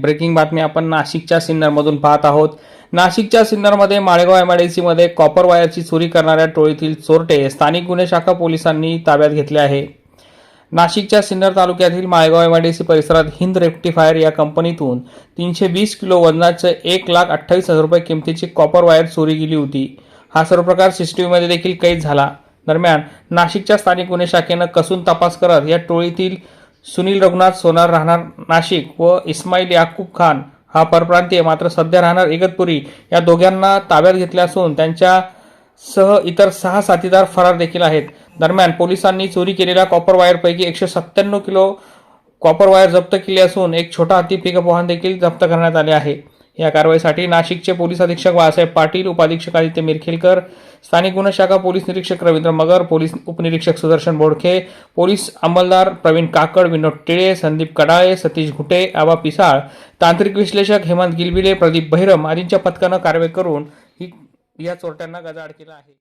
Breaking बातमी आपण नाशिकच्या सिन्नरमधून पाहत आहोत. नाशिकच्या सिन्नरमध्ये माळेगाव एमआयडीसीमध्ये कॉपर वायरची चोरी करणाऱ्या टोळीतील चोरटे स्थानिक गुन्हे शाखा पोलिसांनी ताब्यात घेतले आहे. नाशिकच्या सिन्नर तालुक्यातील माळेगाव एमआयडीसी परिसरात हिंद रेक्टिफायर या कंपनीतून तीनशे वीस किलो वजनाचे एक लाख अठ्ठावीस हजार रुपये किमतीची कॉपर वायर चोरी गेली होती. हा सर्व प्रकार सीसीटीव्हीमध्ये देखील कैद झाला. दरम्यान नाशिकच्या स्थानिक गुन्हे शाखेनं कसून तपास करत या टोळीतील सुनील रघुनाथ सोनार राहणार नाशिक व इस्माईल याकूब खान हा परप्रांतीय मात्र सध्या राहणार इगतपुरी. या दोघांना ताब्यात घेतले असून त्यांच्या सह इतर सहा साथीदार फरार देखील आहेत. दरम्यान पोलिसांनी चोरी केलेल्या कॉपर वायरपैकी एकशे सत्त्याण्णव किलो कॉपर वायर जप्त केली असून एक छोटा हत्ती पिकअप वाहन देखील जप्त करण्यात आले आहे. या कारवाईसाठी नाशिकचे पोलीस अधीक्षक बाळासाहेब पाटील उपाधीक्षक आदित्य मिरखेलकर स्थानिक गुन्हे शाखा पोलीस निरीक्षक रवींद्र मगर पोलीस उपनिरीक्षक सुदर्शन बोडखे पोलीस अंमलदार प्रवीण काकड विनोद टिळे संदीप कडाळे सतीश घुटे आबा पिसाळ तांत्रिक विश्लेषक हेमंत गिलबिले प्रदीप बहिरम आदींच्या पथकानं कारवाई करून ही या चोरट्यांना गजाआड केला आहे.